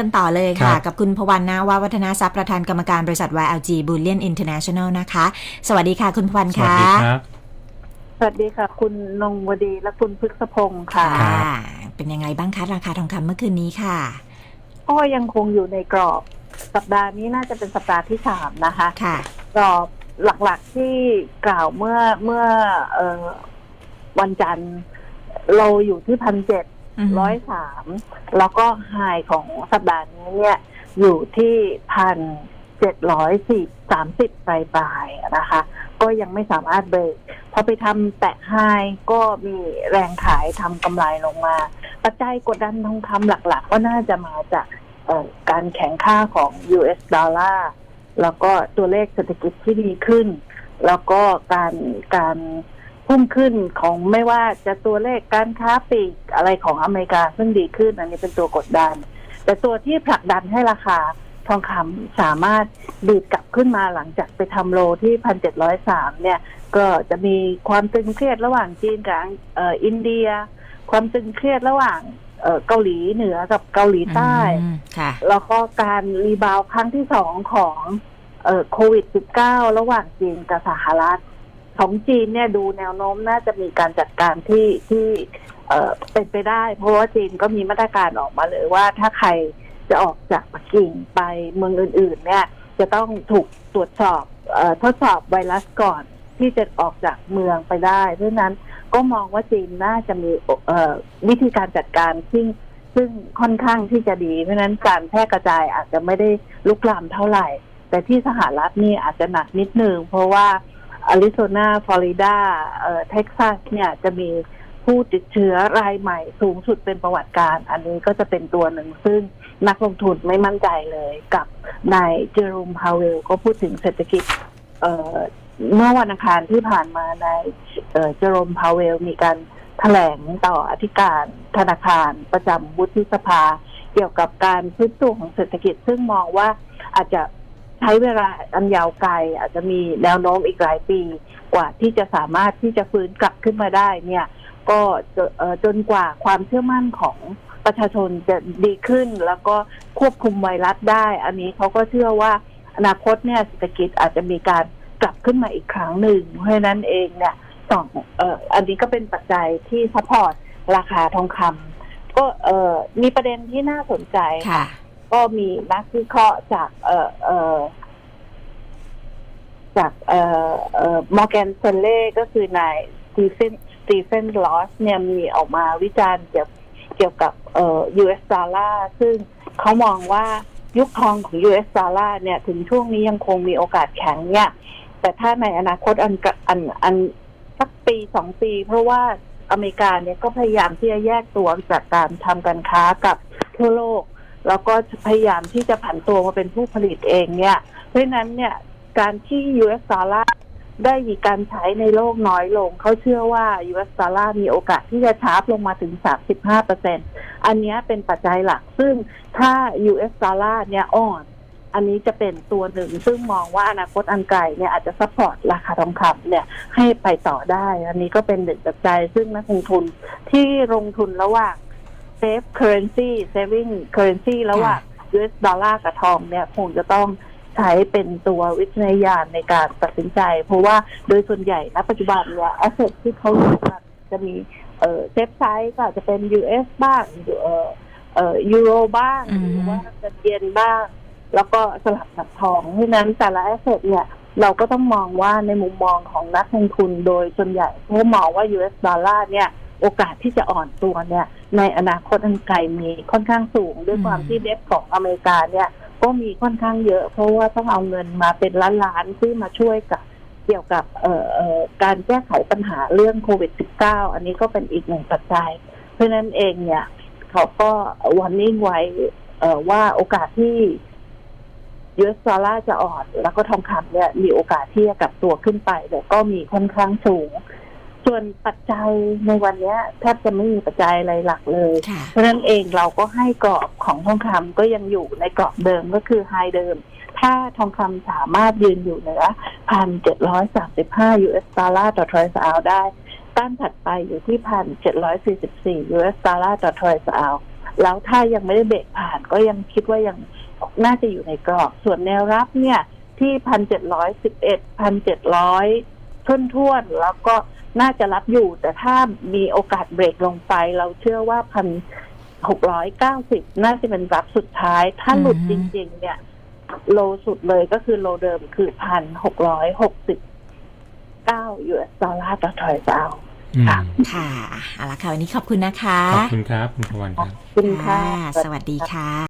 กันต่อเลยครัค่ะบกับคุณพวันนาว่าวัฒนาทรัพย์ประธานกรรมการบริษัท YLG Bullion International นะคะ สวัสดีค่ะ คุณพวันสวัสค่ะดีครับ สวัสดีค่ะ คุณนงวดีและคุณพฤกษพงศ์ค่ะค่ะ เป็นยังไงบ้างคะ ราคาทองคำเมื่อคืนนี้ค่ะ ก็ยังคงอยู่ในกรอบ สัปดาห์นี้น่าจะเป็นสัปดาห์ที่สามนะคะ ค่ะ กรอบหลักๆที่กล่าวเมื่อเมื่อเออวันจันทร์เราอยู่ที่พันเจ็ดอือฮึ ร้อยสามแล้วก็ไฮของสัปดาห์นี้เนี่ย อยู่ที่พันเจ็ดร้อยสี่สามสิบปลายปลายๆนะคะ ก็ยังไม่สามารถเบรกพอไปทำแตะไฮก็มีแรงขายทำกำไรลงมา ปัจจัยกดดันทองคำหลักๆ ก็น่าจะมาจากการแข่งค่าของ US ดอลลาร์แล้วก็ตัวเลขเศรษฐกิจที่ดีขึ้น แล้วก็การการ พุ่งขึ้นของไม่ว่าจะตัวเลขการค้าปลีกอะไรของอเมริกาซึ่งดีขึ้นอันนี้เป็นตัวกดดัน แต่ตัวที่ผลักดันให้ราคาทองคำสามารถดีดกลับขึ้นมาหลังจากไปทำโลที่พันเจ็ดร้อยสามเนี่ย ก็จะมีความตึงเครียดระหว่างจีนกับเอ่ออินเดีย ความตึงเครียดระหว่างเอ่อเกาหลีเหนือกับเกาหลีใต้อืมค่ะแล้วก็การรีบาวด์ครั้งที่สองของเอ่อโควิด -19 ระหว่างจีนกับสหรัฐ ของจีนเนี่ยดูแนวโน้มน่าจะมีการจัดการที่ที่เอ่อเป็นไปได้ เพราะว่าจีนก็มีมาตรการออกมาเลยว่าถ้าใครจะออกจากปักกิ่งไปเมืองอื่น ๆ เนี่ย จะต้องถูกตรวจสอบเออทดสอบไวรัสก่อนที่จะออกจากเมืองไปได้ เพราะนั้นก็มองว่าจีนน่าจะมีเอ่อวิธีการจัดการที่งซึ่งค่อนข้างที่จะดี เพราะนั้นการแพร่กระจายอาจจะไม่ได้ลุกลามเท่าไหร่ แต่ที่สหรัฐนี่อาจจะหนักนิดนึงเพราะว่า อาริโซนาฟลอริดาเท็กซัสเนี่ยจะมีผู้ติดเชื้อรายใหม่สูงสุดเป็นประวัติการ อันนี้ก็จะเป็นตัวหนึ่งซึ่งนักลงทุนไม่มั่นใจเลยกับนายเจอรูมพาวเวล ก็พูดถึงเศรษฐกิจเมื่อวันอังคารที่ผ่านมานายเอ่อเจอรูมพาวเวล มีการแถลงต่ออธิการธนาคารประจำวุฒิสภา เกี่ยวกับการฟื้นตัวของเศรษฐกิจซึ่งมองว่าอาจจะ ใช้เวลาอันยาวไกลอาจจะมีแนวโน้มอีกหลายปี กว่าที่จะสามารถที่จะฟื้นกลับขึ้นมาได้เนี่ย ก็จะจนกว่าความเชื่อมั่นของประชาชนจะดีขึ้น แล้วก็ควบคุมไวรัสได้ อันนี้เขาก็เชื่อว่าอนาคตเนี่ยเศรษฐกิจอาจจะมีการกลับขึ้นมาอีกครั้งหนึ่ง เพราะฉะนั้นเองเนี่ยสองเอ่ออันนี้ก็เป็นปัจจัยที่ซัพพอร์ตราคาทองคำก็เอ่อมีประเด็นที่น่าสนใจค่ะ ก็มีนักวิเคราะห์จากเอ่อเอ่อจากเอ่อเอ่อมอร์แกนเซเล่ก็คือนายสตีเฟนสตีเฟนลอสเนี่ยมีออกมาวิจารณ์เกี่ยวเกี่ยวกับเอ่อ US ดอลลาร์ซึ่งเขามองว่ายุคทองของ US ดอลลาร์เนี่ย ถึงช่วงนี้ยังคงมีโอกาสแข็งเนี่ย แต่ถ้าในอนาคตอันกะอันอันสักปีสองปี เพราะว่าอเมริกาเนี่ยก็พยายามที่จะแยกตัวจากการทำการค้ากับทั่วโลก แล้วก็พยายามที่จะผันตัวมาเป็นผู้ผลิตเองเนี่ย เพราะนั้นเนี่ยการที่ US ดอลลาร์ได้มีการใช้ในโลกน้อยลง เขาเชื่อว่า US ดอลลาร์มีโอกาสที่จะชาร์ปลงมาถึง 35เปอร์เซ็นอันนี้เป็นปัจจัยหลัก ซึ่งถ้า US ดอลลาร์เนี่ยอ่อน อันนี้จะเป็นตัวหนึ่ง ซึ่งมองว่าอนาคตอันไกลเนี่ยอาจจะซัพพอร์ตราคาทองคำเนี่ยให้ไปต่อได้ อันนี้ก็เป็นหนึ่งปัจจัย ซึ่งนักลงทุนที่ลงทุนระหว่าง safe currency saving currency ระหว่าง US ดอลลาร์กับทองเนี่ยคงจะต้องใช้เป็นตัววิจารณญาณในการตัดสินใจ เพราะว่าโดยส่วนใหญ่ณปัจจุบันเนี่ย asset ที่เขาอยู่กันจะมีเอ่อเซฟไซส์ก็อาจจะเป็น US บ้างเอ่อเอ่อยูโรบ้างอืมหรือว่าเงินเยนบ้าง แล้วก็สลับกับทองเพราะฉะนั้นแต่ละ asset เนี่ยเราก็ต้องมองว่าในมุมมองของนักลงทุนโดยส่วนใหญ่เขามองว่า US ดอลลาร์เนี่ย โอกาสที่จะอ่อนตัวเนี่ย ในอนาคตอันไกลมีค่อนข้างสูง ด้วยความอืมที่เดฟของอเมริกาเนี่ย ก็มีค่อนข้างเยอะ เพราะว่าต้องเอาเงินมาเป็นล้านๆที่มาช่วยกับเกี่ยวกับเอ่อเอ่อการแก้ไขปัญหาเรื่องโควิด -19 อันนี้ก็เป็นอีกหนึ่งปัจจัย เพราะฉะนั้นเองเนี่ย เขาก็วันนิ่งไว้เอ่อว่าโอกาสที่ US ดอลลาร์จะอ่อนแล้วก็ทองคำเนี่ยมีโอกาสที่จะกลับตัวขึ้นไปแต่ก็มีค่อนข้างสูง ส่วนปัจจัยในวันเนี้ยแทบจะไม่มีปัจจัยอะไรหลักเลยค่ะเพราะฉะนั้นเองเราก็ให้กรอบของทองคำก็ยังอยู่ในกรอบเดิมก็คือไฮเดิม ถ้าทองคำสามารถยืนอยู่เหนือพันเจ็ดร้อยสามสิบห้า US ดอลลาร์ต่อทรอยส์อาวได้ ต้านถัดไปอยู่ที่พันเจ็ดร้อยสี่สิบสี่ US ดอลลาร์ต่อทรอยส์อาวแล้วถ้ายังไม่ได้เบรกผ่านก็ยังคิดว่ายังน่าจะอยู่ในกรอบ ส่วนแนวรับเนี่ยที่พันเจ็ดร้อยสิบเอ็ดพันเจ็ดร้อยทุ่นท่วนๆแล้วก็ น่าจะรับอยู่ แต่ถ้ามีโอกาสเบรกลงไป เราเชื่อว่าพันหกร้อยเก้าสิบน่าจะเป็นรับสุดท้าย ถ้าหลุดอืจมริง ๆ เนี่ย โลสุดเลยก็คือโลเดิมคือพันหกร้อยหกสิบเก้า US ดอลลาร์ต่อทรอยซ์เอาอืมค่ะค่ะเอาละค่ะวันนี้ขอบคุณนะคะ ขอบคุณครับ คุณพวันครับขอบคุณค่ะ สวัสดีค่ะ